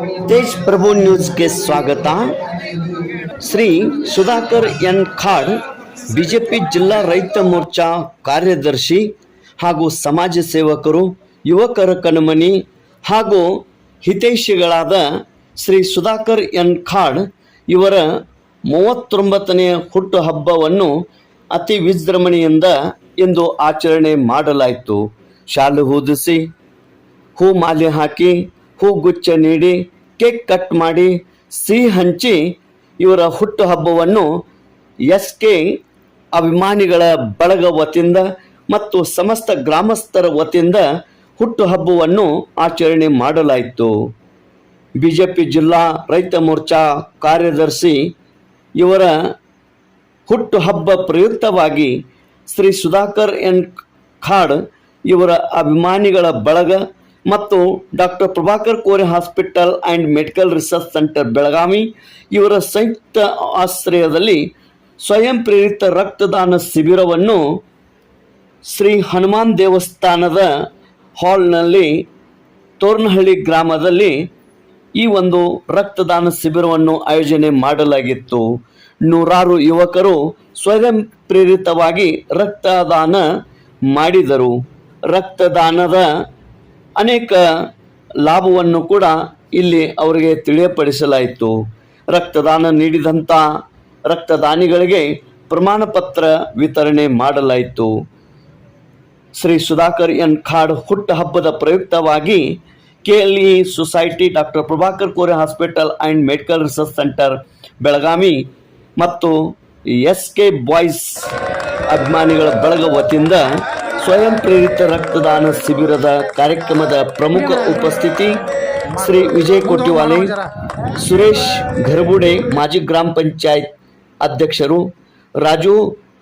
ತೇಜ್ ಪ್ರಭು ನ್ಯೂಸ್ಗೆ ಸ್ವಾಗತ. Shri Sudhakar N Khad BJP ಜಿಲ್ಲಾ ರೈತ ಮೋರ್ಚಾ ಕಾರ್ಯದರ್ಶಿ ಹಾಗೂ ಸಮಾಜ ಸೇವಕರು, ಯುವಕರ ಕಣ್ಮಣಿ ಹಾಗೂ ಹಿತೈಷಿಗಳಾದ ಶ್ರೀ ಸುಧಾಕರ್ ಎನ್ ಖಾಡ್ ಇವರ ಮೂವತ್ತೊಂಬತ್ತನೆಯ ಹುಟ್ಟುಹಬ್ಬವನ್ನು ಅತಿ ವಿಜೃಂಭಣೆಯಿಂದ ಇಂದು ಆಚರಣೆ ಮಾಡಲಾಯಿತು. ಶಾಲು ಹೂದಿಸಿ, ಹೂ ಮಾಲೆ ಹಾಕಿ, ಹೂ ಗುಚ್ಚ ನೀಡಿ ಕೇಕ್ ಕಟ್ ಮಾಡಿ ಸಿಹಿ ಹಂಚಿ ಇವರ ಹುಟ್ಟುಹಬ್ಬವನ್ನು ಎಸ್ ಕೆ ಅಭಿಮಾನಿಗಳ ಬಳಗ ವತಿಯಿಂದ ಮತ್ತು ಸಮಸ್ತ ಗ್ರಾಮಸ್ಥರ ವತಿಯಿಂದ ಹುಟ್ಟುಹಬ್ಬವನ್ನು ಆಚರಣೆ ಮಾಡಲಾಯಿತು. ಬಿ ಜೆ ಪಿ ಜಿಲ್ಲಾ ರೈತ ಮೋರ್ಚಾ ಕಾರ್ಯದರ್ಶಿ ಇವರ ಹುಟ್ಟುಹಬ್ಬ ಪ್ರಯುಕ್ತವಾಗಿ ಶ್ರೀ ಸುಧಾಕರ್ ಎನ್ ಖಾಡ್ ಇವರ ಅಭಿಮಾನಿಗಳ ಬಳಗ ಮತ್ತು doctor Prabhakar Kore hospital and medical research centre Belagavi ಇವರ ಸಂಯುಕ್ತ ಆಶ್ರಯದಲ್ಲಿ ಸ್ವಯಂ ಪ್ರೇರಿತ ರಕ್ತದಾನ ಶಿಬಿರವನ್ನು ಶ್ರೀ ಹನುಮಾನ್ ದೇವಸ್ಥಾನದ ಹಾಲ್ನಲ್ಲಿ ತೋರ್ನಹಳ್ಳಿ ಗ್ರಾಮದಲ್ಲಿ ಈ ಒಂದು ರಕ್ತದಾನ ಶಿಬಿರವನ್ನು ಆಯೋಜನೆ ಮಾಡಲಾಗಿತ್ತು. ನೂರಾರು ಯುವಕರು ಸ್ವಯಂ ಪ್ರೇರಿತವಾಗಿ ರಕ್ತದಾನ ಮಾಡಿದರು. ರಕ್ತದಾನದ ಅನೇಕ ಲಾಭವನ್ನು ಕೂಡ ಇಲ್ಲಿ ಅವರಿಗೆ ತಿಳಿಯಪಡಿಸಲಾಯಿತು. ರಕ್ತದಾನ ನೀಡಿದಂಥ ರಕ್ತದಾನಿಗಳಿಗೆ ಪ್ರಮಾಣ ಪತ್ರ ವಿತರಣೆ ಮಾಡಲಾಯಿತು. ಶ್ರೀ ಸುಧಾಕರ್ ಎನ್ ಖಾಡ್ ಹುಟ್ಟು ಹಬ್ಬದ ಪ್ರಯುಕ್ತವಾಗಿ KLE society doctor Prabhakar Kore hospital and medical research centre Belagavi ಮತ್ತು ಎಸ್ ಕೆ ಬಾಯ್ಸ್ ಅಭಿಮಾನಿಗಳ ಬಳಗ ವತಿಯಿಂದ ಸ್ವಯಂ ಪ್ರೇರಿತ ರಕ್ತದಾನ ಶಿಬಿರದ ಕಾರ್ಯಕ್ರಮದ ಪ್ರಮುಖ ಉಪಸ್ಥಿತಿ ಶ್ರೀ ವಿಜಯ್ ಕೊಟ್ಟಿವಾಲೆ ಸುರೇಶ್ ಘರ್ಬುಡೆ ಮಾಜಿ ಗ್ರಾಮ ಪಂಚಾಯತ್ ಅಧ್ಯಕ್ಷರು ರಾಜು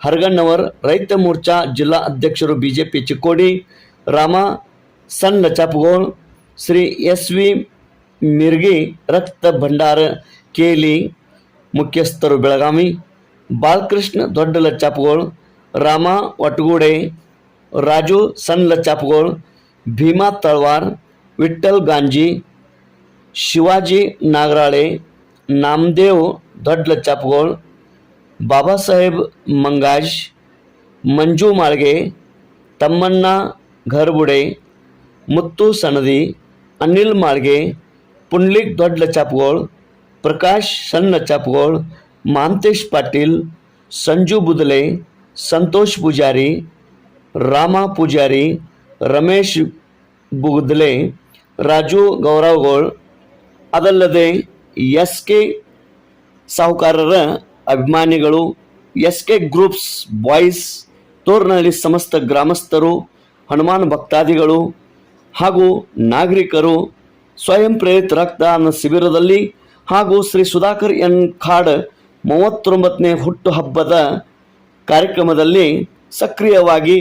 ಹರಗಣ್ಣವರ್ ರೈತ ಮೋರ್ಚಾ ಜಿಲ್ಲಾ ಅಧ್ಯಕ್ಷರು ಬಿಜೆಪಿ ಚಿಕ್ಕೋಡಿ ರಾಮ ಸಣ್ಣ ಲಚಾಪ್ಗೋಳ್ ಶ್ರೀ ಎಸ್ ವಿ ಮಿರ್ಗಿ ರಕ್ತ ಭಂಡಾರ ಕೇಲಿ ಮುಖ್ಯಸ್ಥರು ಬೆಳಗಾವಿ ಬಾಲಕೃಷ್ಣ ದೊಡ್ಡ ಲಚ್ಚಾಪ್ಗೋಳ್ ರಾಮ ಒಟ್ಟಗೂಡೆ राजू सनल चापगोळ भीमा तळवार विठ्ठल गांजी शिवाजी नागराळे नामदेव धडल चापगोळ बाबासाहेब मंगाज मंजू माळगे तम्मन्ना घरबुडे मुत्तू सनदी अनिल माळगे पुंडलिक धडल चापगोळ प्रकाश सन्न चापगोळ मानतेश पाटील संजू बुदले संतोष पुजारी ರಾಮ ಪೂಜಾರಿ ರಮೇಶ್ ಬುಗ್ದಲೆ, ರಾಜು ಗೌರವಗೋಳ್, ಅದಲ್ಲದೆ ಎಸ್ ಕೆ ಸಾಹುಕಾರರ ಅಭಿಮಾನಿಗಳು S K groups boys, Tornahalli ಸಮಸ್ತ ಗ್ರಾಮಸ್ಥರು, ಹನುಮಾನ್ ಭಕ್ತಾದಿಗಳು ಹಾಗೂ ನಾಗರಿಕರು ಸ್ವಯಂ ಪ್ರೇರಿತ ರಕ್ತದಾನ ಶಿಬಿರದಲ್ಲಿ ಹಾಗೂ ಶ್ರೀ ಸುಧಾಕರ್ ಎನ್ ಖಾಡ್ ಮೂವತ್ತೊಂಬತ್ತನೇ ಹುಟ್ಟುಹಬ್ಬದ ಕಾರ್ಯಕ್ರಮದಲ್ಲಿ ಸಕ್ರಿಯವಾಗಿ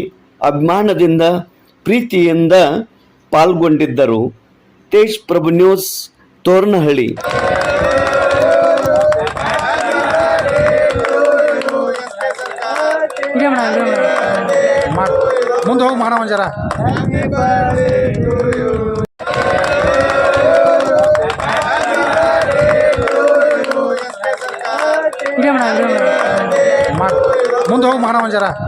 ಅಭಿಮಾನದಿಂದ ಪ್ರೀತಿಯಿಂದ ಪಾಲ್ಗೊಂಡಿದ್ದರು. ತೇಜ್ ಪ್ರಭು ನ್ಯೂಸ್ ತೋರ್ನಹಳ್ಳಿ. ಮುಂದೆ ಹೋಗಿ ಮಾಡ ಮುಂದೆ ಹೋಗಿ ಮಾಡೋ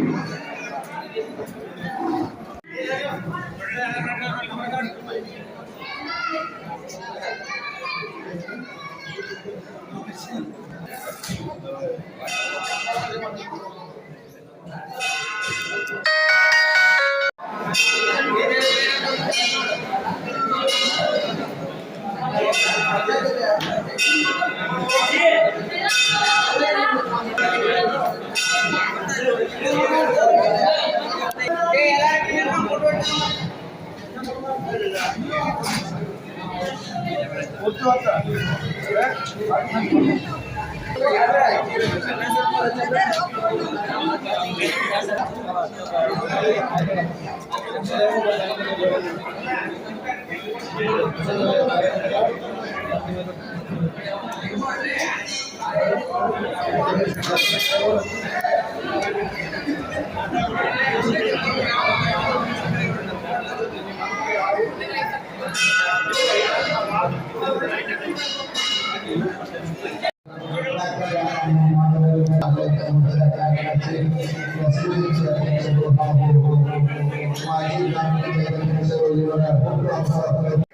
ಮುಂದೆ ಹೋಗಿ ಮಾಡ ಒಂಜರ ಮಾಜಿ ಗ್ರಾಮ